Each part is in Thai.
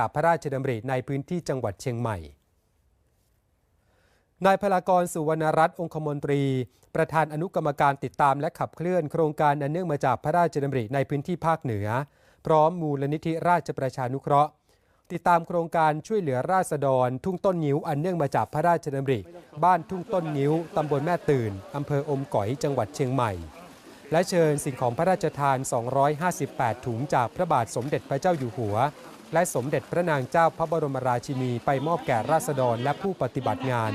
กับพระราชดำริในพื้นที่จังหวัดเชียงใหม่ นายพลากรสุวรรณรัตน์องคมนตรี ประธานอนุกรรมการติดตามและขับเคลื่อนโครงการอันเนื่องมาจากพระราชดำริในพื้นที่ภาคเหนือ พร้อมมูลนิธิราชประชานุเคราะห์ ติดตามโครงการช่วยเหลือราษฎร ทุ่งต้นนิ้วอันเนื่องมาจากพระราชดำริ บ้านทุ่งต้นนิ้วตำบลแม่ตื่นอำเภออมก๋อยจังหวัดเชียงใหม่และเชิญสิ่งของพระราชทาน 258 ถุงจากพระบาทสมเด็จพระเจ้าอยู่หัว และสมเด็จพระนางเจ้าพระบรมราชินีไปมอบแก่ราษฎรและผู้ปฏิบัติงาน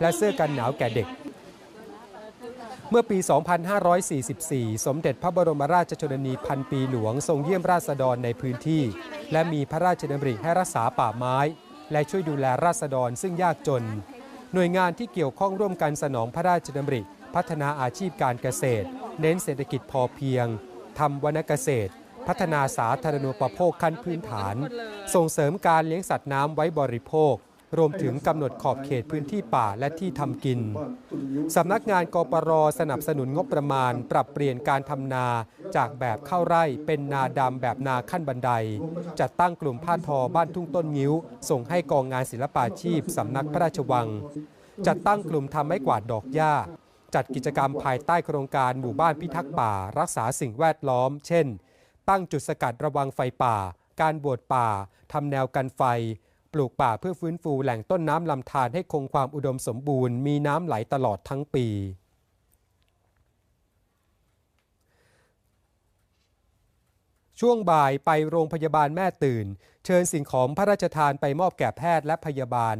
และเสื้อกันหนาวแก่เด็ก เมื่อปี 2544 สมเด็จพระบรมราชชนนีพันปีหลวงทรงเยี่ยมราษฎรในพื้นที่ และมีพระราชดำริให้รักษาป่าไม้ และช่วยดูแลราษฎรซึ่งยากจน หน่วยงานที่เกี่ยวข้องร่วมกันสนองพระราชดำริ พัฒนาอาชีพการเกษตร เน้นเศรษฐกิจพอเพียงทำวรรณเกษตร พัฒนาสาธารณูปโภคขั้นพื้นฐาน ส่งเสริมการเลี้ยงสัตว์น้ำไว้บริโภค รวมถึงกำหนดขอบเขตพื้นที่ป่าและที่ทำกิน สำนักงานกปรสนับสนุนงบประมาณ ปรับเปลี่ยนการทำนาจากแบบเข้าไร่เป็นนาดำแบบนาขั้นบันได จัดตั้งกลุ่มผ้าทอบ้านทุ่งต้นงิ้ว ส่งให้กองงานศิลปาชีพสำนักพระราชวัง จัดตั้งกลุ่มทำไม้กวาดดอกหญ้าจัดกิจกรรมภายใต้โครงการหมู่บ้านพิทักษ์ป่า รักษาสิ่งแวดล้อม เช่น ตั้งจุดสกัดระวังไฟป่า การบวชป่าทำแนวกันไฟ ปลูกป่าเพื่อฟื้นฟูแหล่งต้นน้ำลำธารให้คงความอุดมสมบูรณ์มีน้ำไหลตลอดทั้งปี ช่วงบ่ายไปโรงพยาบาลแม่ตื่น เชิญสิ่งของพระราชทานไปมอบแก่แพทย์และพยาบาล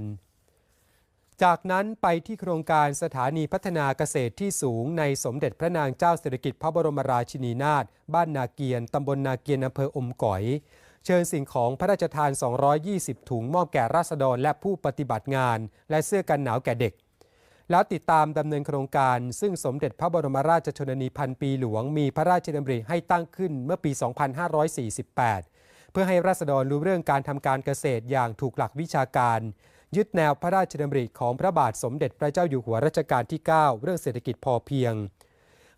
จากนั้นไปที่โครงการสถานีพัฒนาเกษตรที่สูงในสมเด็จพระนางเจ้าสิริกิติ์พระบรมราชินีนาถบ้านนาเกียน ตำบลนาเกียนอำเภออมก๋อย เชิญสิ่งของพระราชทาน 220 ถุงมอบแก่ราษฎรและผู้ปฏิบัติงาน และเสื้อกันหนาวแก่เด็ก แล้วติดตามดำเนินโครงการ ซึ่งสมเด็จพระบรมราชชนนีพันปีหลวงมีพระราชดำริให้ตั้งขึ้นเมื่อปี 2548 เพื่อให้ราษฎรรู้เรื่องการทำการเกษตรอย่างถูกหลักวิชาการยึดแนวพระราชดำริของพระบาทสมเด็จพระเจ้าอยู่หัวรัชกาลที่ 9 เรื่องเศรษฐกิจพอเพียง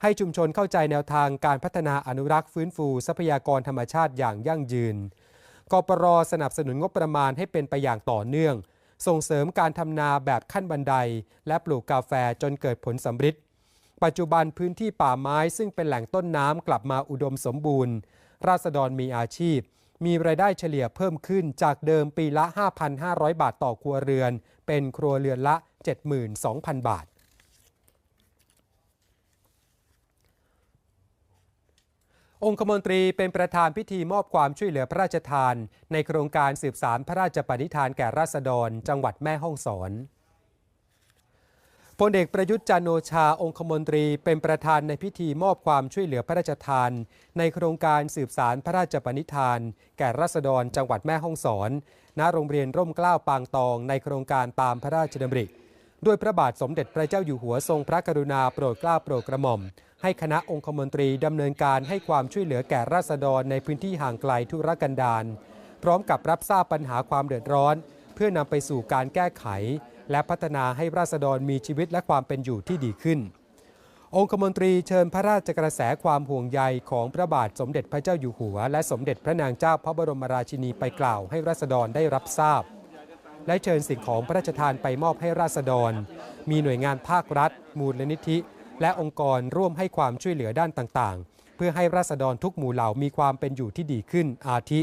ให้ชุมชนเข้าใจแนวทางการพัฒนาอนุรักษ์ฟื้นฟูทรัพยากรธรรมชาติอย่างยั่งยืนกปรสนับสนุนงบประมาณให้เป็นไปอย่างต่อเนื่อง ส่งเสริมการทำนาแบบขั้นบันได และปลูกกาแฟจนเกิดผลสำฤทธิ์ปัจจุบันพื้นที่ป่าไม้ซึ่งเป็นแหล่งต้นน้ำกลับมาอุดมสมบูรณ์ ราษฎรมีอาชีพ มีรายได้เฉลี่ยเพิ่มขึ้นจากเดิมปีละ 5,500 บาทต่อครัวเรือน เป็นครัวเรือนละ 72,000 บาทองคมนตรีเป็นประธานพิธีมอบความช่วยเหลือพระราชทาน ในโครงการสืบสารพระราชปณิธานแก่ราษฎร จังหวัดแม่ฮ่องสอน พลเอกประยุทธ์จันโอชาองคมนตรีเป็นประธานในพิธีมอบความช่วยเหลือพระราชทาน ในโครงการสืบสารพระราชปณิธาน แก่ราษฎรจังหวัดแม่ฮ่องสอน ณโรงเรียนร่มเกล้าปางตอง ในโครงการตามพระราชดำริด้วยพระบาทสมเด็จพระเจ้าอยู่หัวทรงพระกรุณาโปรดเกล้าโปรดกระหม่อม ให้คณะองคมนตรีดำเนินการให้ความช่วยเหลือแก่ราษฎรในพื้นที่ห่างไกลทุรกันดารพร้อมกับรับทราบปัญหาความเดือดร้อน เพื่อนำไปสู่การแก้ไข และพัฒนาให้ราษฎรมีชีวิตและความเป็นอยู่ที่ดีขึ้น องคมนตรีเชิญพระราชกระแสความห่วงใยของพระบาทสมเด็จพระเจ้าอยู่หัว และสมเด็จพระนางเจ้าพระบรมราชินีไปกล่าวให้ราษฎรได้รับทราบ และเชิญสิ่งของพระราชทานไปมอบให้ราษฎร มีหน่วยงานภาครัฐ มูลนิธิ และองค์กรร่วมให้ความช่วยเหลือด้านต่างๆ เพื่อให้ราษฎรทุกหมู่เหล่ามีความเป็นอยู่ที่ดีขึ้นอาทิ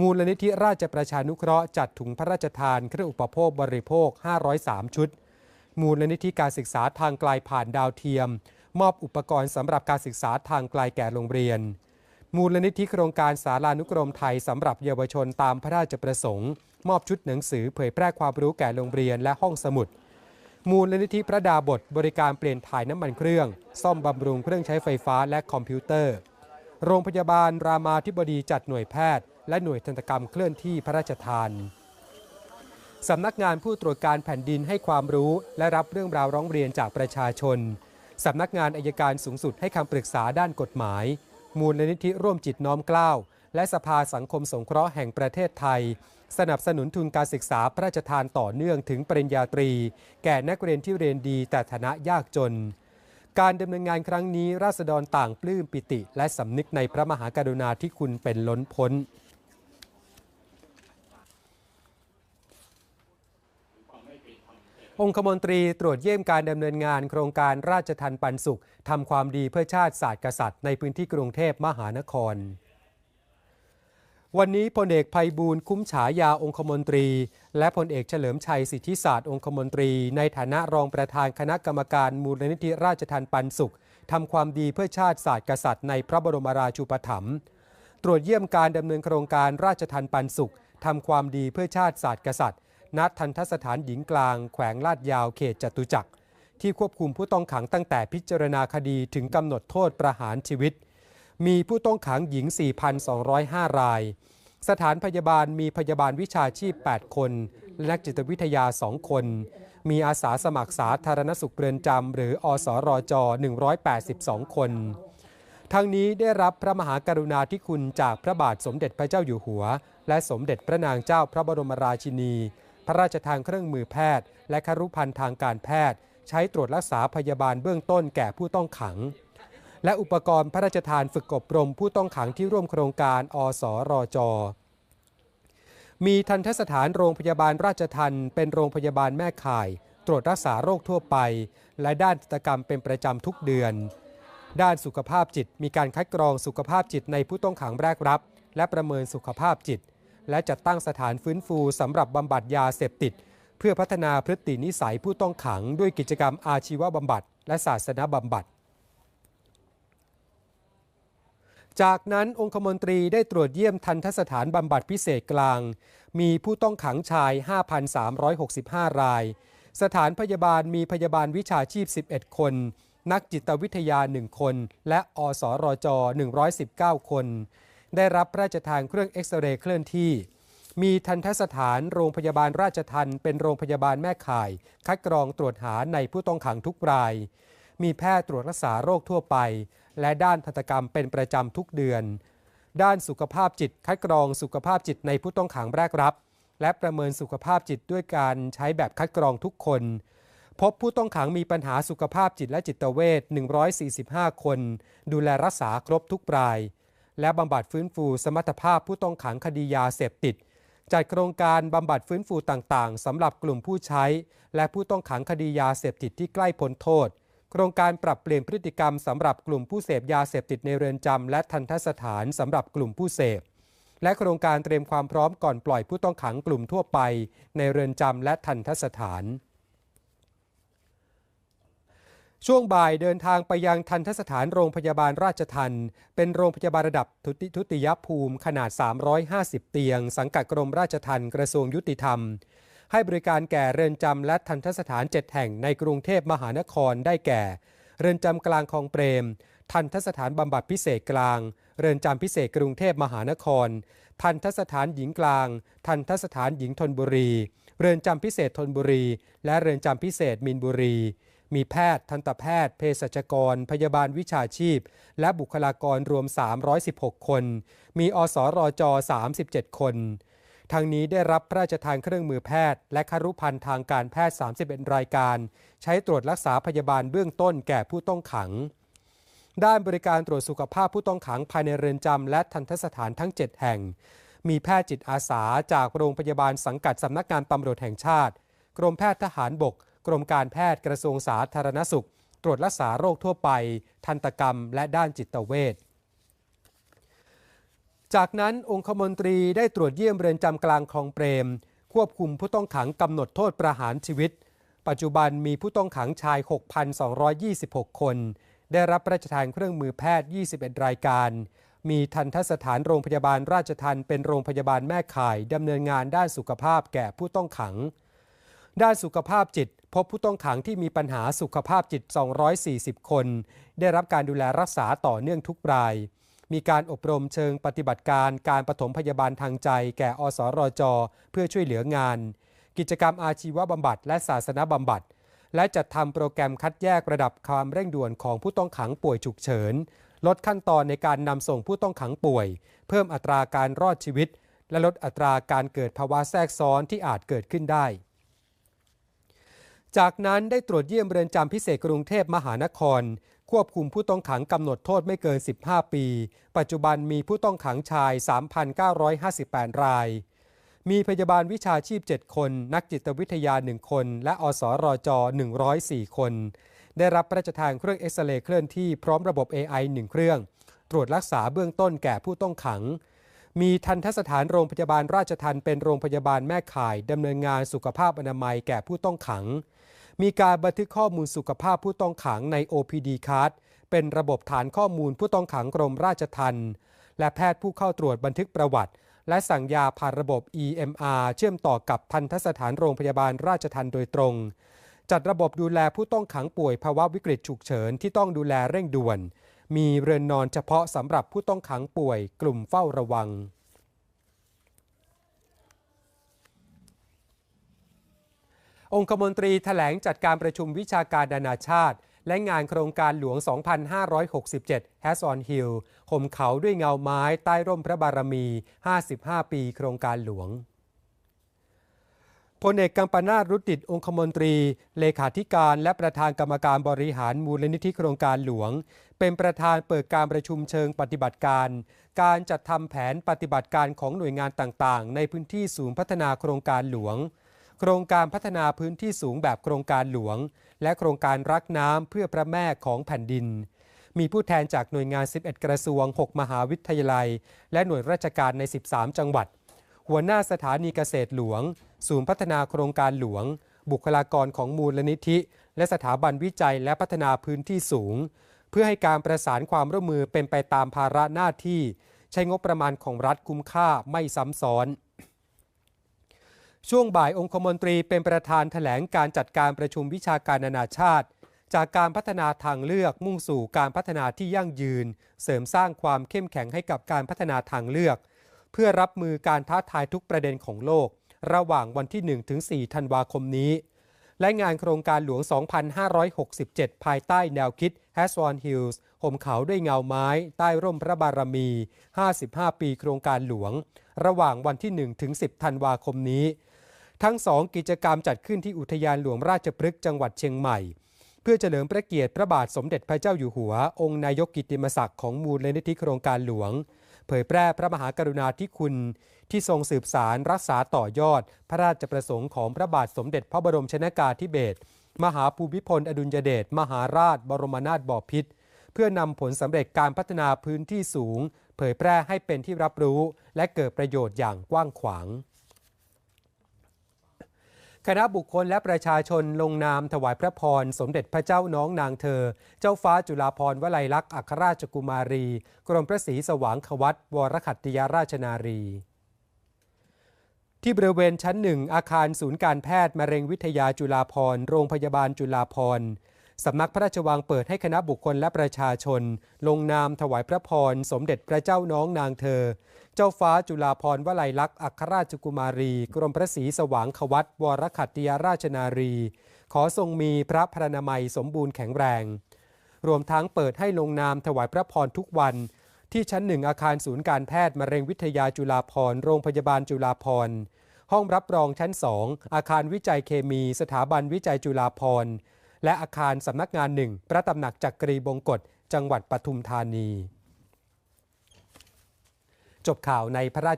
มูลนิธิราชประชานุเคราะห์จัดถุงพระราชทานเครื่องอุปโภคบริโภค 503 ชุด มูลนิธิการศึกษาทางไกลผ่านดาวเทียม มอบอุปกรณ์สำหรับการศึกษาทางไกลแก่โรงเรียน มูลนิธิโครงการสารานุกรมไทยสำหรับเยาวชนตามพระราชประสงค์ มอบชุดหนังสือเผยแพร่ความรู้แก่โรงเรียนและห้องสมุด มูลนิธิพระดาบทบริการเปลี่ยนถ่ายน้ำมันเครื่อง ซ่อมบำรุงเครื่องใช้ไฟฟ้าและคอมพิวเตอร์ โรงพยาบาลรามาธิบดีจัดหน่วยแพทย์ และหน่วยทันตกรรมเคลื่อนที่พระราชทานสำนักงานผู้ตรวจการแผ่นดินให้ความรู้และรับเรื่องราวร้องเรียนจากประชาชน สำนักงานอายการสูงสุดให้คำปรึกษาด้านกฎหมาย มูลนิธิร่วมจิตน้อมเกล้าและสภาสังคมสงเคราะห์แห่งประเทศไทย สนับสนุนทุนการศึกษาพระราชทานต่อเนื่องถึงปริญญาตรี แก่นักเรียนที่เรียนดีแต่ฐานะยากจน การดำเนินงานครั้งนี้ราษฎรต่างปลื้มปิติ และสำนึกในพระมหากรุณาธิคุณเป็นล้นพ้น องคมนตรีตรวจเยี่ยมการดำเนินงานโครงการราชทันปันสุขทำความดีเพื่อชาติศาสตร์กษัตริย์ในพื้นที่กรุงเทพมหานคร วันนี้พลเอกภัยบูลคุ้มฉายาองคมนตรี และพลเอกเฉลิมชัยสิทธิศาสตร์องคมนตรี ในฐานะรองประธานคณะกรรมการมูลนิธิราชทันปันสุขทำความดีเพื่อชาติศาสตร์กษัตริย์ในพระบรมราชูปถัมภ์ตรวจเยี่ยมการดำเนินโครงการราชทันปันสุขทำความดีเพื่อชาติศาสตร์กษัตริย์ ณทันทสถานหญิงกลาง แขวงลาดยาวเขตจตุจักร ที่ควบคุมผู้ต้องขังตั้งแต่พิจารณาคดีถึงกำหนดโทษประหารชีวิต มีผู้ต้องขังหญิง 4,205 ราย สถานพยาบาลมีพยาบาลวิชาชีพ 8 คนและนักจิตวิทยา 2 คน มีอาสาสมัครสาธารณสุขเรือนจำหรืออสรจ 182 คนทั้งนี้ได้รับพระมหากรุณาธิคุณจากพระบาทสมเด็จพระเจ้าอยู่หัว และสมเด็จพระนางเจ้าพระบรมราชินี พระราชทานเครื่องมือแพทย์ และครุภัณฑ์ทางการแพทย์ ใช้ตรวจรักษาพยาบาลเบื้องต้นแก่ผู้ต้องขัง และอุปกรณ์พระราชทานฝึกอบรมผู้ต้องขังที่ร่วมโครงการ อสรจมีทันทสถานโรงพยาบาลราชทันเป็นโรงพยาบาลแม่ข่าย ตรวจรักษาโรคทั่วไป และด้านจิตกรรมเป็นประจำทุกเดือน ด้านสุขภาพจิตมีการคัดกรองสุขภาพจิตในผู้ต้องขังแรกรับ และประเมินสุขภาพจิต และจัดตั้งสถานฟื้นฟูสำหรับบำบัดยาเสพติด เพื่อพัฒนาพฤตินิสัยผู้ต้องขังด้วยกิจกรรมอาชีวบำบัด และศาสนบำบัด จากนั้นองคมนตรีได้ตรวจเยี่ยมทันทสถานบำบัดพิเศษกลาง มีผู้ต้องขังชาย 5,365 ราย สถานพยาบาลมีพยาบาลวิชาชีพ 11 คน นักจิตวิทยา 1 คน และอสรจ 119 คน ได้รับพระราชทานเครื่องเอ็กซเรย์เคลื่อนที่ มีทันทสถานโรงพยาบาลราชทันเป็นโรงพยาบาลแม่ข่าย คัดกรองตรวจหาในผู้ต้องขังทุกราย มีแพทย์ตรวจรักษาโรคทั่วไป และด้านทันตกรรมเป็นประจำทุกเดือน ด้านสุขภาพจิตคัดกรองสุขภาพจิตในผู้ต้องขังแรกรับ และประเมินสุขภาพจิตด้วยการใช้แบบคัดกรองทุกคน พบผู้ต้องขังมีปัญหาสุขภาพจิตและจิตเวช145 คน ดูแลรักษาครบทุกราย และบำบัดฟื้นฟูสมรรถภาพผู้ต้องขังคดียาเสพติด จัดโครงการบำบัดฟื้นฟูต่างๆสำหรับกลุ่มผู้ใช้ และผู้ต้องขังคดียาเสพติดที่ใกล้พ้นโทษ โครงการปรับเปลี่ยนพฤติกรรมสำหรับกลุ่มผู้เสพยาเสพติดในเรือนจำและทันทสถานสำหรับกลุ่มผู้เสพ และโครงการเตรียมความพร้อมก่อนปล่อยผู้ต้องขังกลุ่มทั่วไป ในเรือนจำและทันทสถาน ช่วงบ่ายเดินทางไปยังทันทสถานโรงพยาบาลราชทัน เป็นโรงพยาบาลระดับทุติทุติยภูมิขนาด 350 เตียง สังกัดกรมราชทันกระทรวงยุติธรรม ให้บริการแก่เรือนจำและทันทสถาน 7 แห่งในกรุงเทพมหานครได้แก่ เรือนจำกลางคลองเปรม ทันทสถานบำบัดพิเศษกลาง เรือนจำพิเศษกรุงเทพมหานคร ทันทสถานหญิงกลาง ทันทสถานหญิงธนบุรี เรือนจำพิเศษธนบุรี และเรือนจำพิเศษมินบุรี มีแพทย์ ทันตแพทย์ เภสัชกร พยาบาลวิชาชีพ และบุคลากรรวม 316 คน มีอสรจ 37 คนทางนี้ได้รับพระราชทานเครื่องมือแพทย์ และครุภัณฑ์ทางการแพทย์ 31 รายการ ใช้ตรวจรักษาพยาบาลเบื้องต้นแก่ผู้ต้องขัง ด้านบริการตรวจสุขภาพผู้ต้องขังภายในเรือนจำและทันทสถานทั้ง 7 แห่ง มีแพทย์จิตอาสาจากโรงพยาบาลสังกัดสำนักงานตำรวจแห่งชาติ กรมแพทย์ทหารบก กรมการแพทย์กระทรวงสาธารณสุข ตรวจรักษาโรคทั่วไป ทันตกรรม และด้านจิตเวชจากนั้นองคมนตรีได้ตรวจเยี่ยมเรือนจำกลางคลองเปรม ควบคุมผู้ต้องขังกำหนดโทษประหารชีวิต ปัจจุบันมีผู้ต้องขังชาย 6,226 คน ได้รับพระราชทานเครื่องมือแพทย์ 21 รายการ มีทันทสถานโรงพยาบาลราชทันเป็นโรงพยาบาลแม่ข่ายดำเนินงานด้านสุขภาพแก่ผู้ต้องขัง ด้านสุขภาพจิต พบผู้ต้องขังที่มีปัญหาสุขภาพจิต 240 คน ได้รับการดูแลรักษาต่อเนื่องทุกราย มีการอบรมเชิงปฏิบัติการการปฐมพยาบาลทางใจ แก่อสรจ เพื่อช่วยเหลืองาน กิจกรรมอาชีวบำบัดและศาสนบำบัด และจัดทำโปรแกรมคัดแยกระดับความเร่งด่วนของผู้ต้องขังป่วยฉุกเฉิน ลดขั้นตอนในการนำส่งผู้ต้องขังป่วย เพิ่มอัตราการรอดชีวิต และลดอัตราการเกิดภาวะแทรกซ้อนที่อาจเกิดขึ้นได้ จากนั้นได้ตรวจเยี่ยมเรือนจำพิเศษกรุงเทพมหานคร ควบคุมผู้ต้องขังกำหนดโทษไม่เกิน 15 ปี ปัจจุบันมีผู้ต้องขังชาย 3,958 ราย มีพยาบาลวิชาชีพ 7 คน นักจิตวิทยา 1 คน และอสรอจอ104 คน ได้รับพระราชทานเครื่องเอ็กซเรย์เคลื่อนที่พร้อมระบบ AI 1 เครื่อง ตรวจรักษาเบื้องต้นแก่ผู้ต้องขัง มีทันทสถานโรงพยาบาลราชทันเป็นโรงพยาบาลแม่ข่ายดำเนินงานสุขภาพอนามัยแก่ผู้ต้องขัง มีการบันทึกข้อมูลสุขภาพผู้ต้องขังใน OPD card เป็นระบบฐานข้อมูลผู้ต้องขังกรมราชทัณฑ์และแพทย์ผู้เข้าตรวจบันทึกประวัติ และสั่งยาผ่านระบบ EMR เชื่อมต่อกับทันทสถานโรงพยาบาลราชทัณฑ์โดยตรง จัดระบบดูแลผู้ต้องขังป่วยภาวะวิกฤตฉุกเฉินที่ต้องดูแลเร่งด่วน มีเรือนนอนเฉพาะสำหรับผู้ต้องขังป่วยกลุ่มเฝ้าระวัง องคมนตรีแถลงจัดการประชุมวิชาการนานาชาติ และงานโครงการหลวง 2567 h a s on Hill ห่มเขาด้วยเงาไม้ใต้ร่มพระบารมี 55 ปีโครงการหลวง พลเอกกัมปนาตรุดดิตองคมนตรี เลขาธิการและประธานกรรมการบริหารมูลนิธิโครงการหลวง เป็นประธานเปิดการประชุมเชิงปฏิบัติการ การจัดทำแผนปฏิบัติการของหน่วยงานต่างๆ ในพื้นที่ศูนย์พัฒนาโครงการหลวง โครงการพัฒนาพื้นที่สูงแบบโครงการหลวง และโครงการรักน้ำเพื่อพระแม่ของแผ่นดิน มีผู้แทนจากหน่วยงาน 11 กระทรวง 6 มหาวิทยาลัย และหน่วยราชการใน 13 จังหวัด หัวหน้าสถานีเกษตรหลวง ศูนย์พัฒนาโครงการหลวง บุคลากรของมูลนิธิ และสถาบันวิจัยและพัฒนาพื้นที่สูง เพื่อให้การประสานความร่วมมือเป็นไปตามภาระหน้าที่ ใช้งบประมาณของรัฐคุ้มค่าไม่ซ้ำซ้อน ช่วงบ่ายองคมนตรีเป็นประธานแถลงการจัดการประชุมวิชาการนานาชาติ จากการพัฒนาทางเลือกมุ่งสู่การพัฒนาที่ยั่งยืน เสริมสร้างความเข้มแข็งให้กับการพัฒนาทางเลือก เพื่อรับมือการท้าทายทุกประเด็นของโลก ระหว่างวันที่ 1 ถึง 4 ธันวาคมนี้ และงานโครงการหลวง 2567 ภายใต้แนวคิด h a s on Hills ห่มเขาด้วยเงาไม้ ใต้ร่มพระบารมี 55 ปีโครงการหลวง ระหว่างวันที่ 1 ถึง 10 ธันวาคมนี้ ทั้งสองกิจกรรมจัดขึ้นที่อุทยานหลวงราชพฤกษ์จังหวัดเชียงใหม่เพื่อเฉลิมพระเกียรติพระบาทสมเด็จพระเจ้าอยู่หัว องค์นายกกิติมศักดิ์ของมูลนิธิโครงการหลวง ผยแพร่พระมหากรุณาธิคุณ ที่ทรงสืบสารรักษาต่อยอด พระราชประสงค์ของพระบาทสมเด็จพระบรมชนากาธิเบศรมหาภูมิพล อดุลยเดชมหาราช บรมนาถบพิตรเพื่อนำผลสำเร็จการพัฒนาพื้นที่สูง เผยแพร่ให้เป็นที่รับรู้ และเกิดประโยชน์อย่างกว้างขวาง คณะบุคคลและประชาชนลงนามถวายพระพร สมเด็จพระเจ้าน้องนางเธอ เจ้าฟ้าจุฬาภรณ์วลัยลักษณ์อัครราชกุมารี กรมพระศรีสว่างควัตวรขัตติยราชนารีที่บริเวณชั้นหนึ่งอาคารศูนย์การแพทย์มะเร็งวิทยาจุฬาภรโรงพยาบาลจุฬาภรสำนักพระราชวังเปิดให้คณะบุคคลและประชาชน ลงนามถวายพระพร สมเด็จพระเจ้าน้องนางเธอ เจ้าฟ้าจุฬาภรณ์วลัยลักษณ์อัครราชกุมารี กรมพระศรีสว่างควัตวรขัตติยราชนารี ขอทรงมีพระพรณนามัยสมบูรณ์แข็งแรง รวมทั้งเปิดให้ลงนามถวายพระพรทุกวัน ที่ชั้นหนึ่งอาคารศูนย์การแพทย์มะเร็งวิทยาจุฬาภรณ์โรงพยาบาลจุฬาภรณ์ห้องรับรองชั้น2องอาคารวิจัยเคมี สถาบันวิจัยจุฬาภรณ์และอาคารสำนักงานหนึ่งพระตำหนักจักรีบงกฎจังหวัดปทุมธานี จบข่าวในพระราช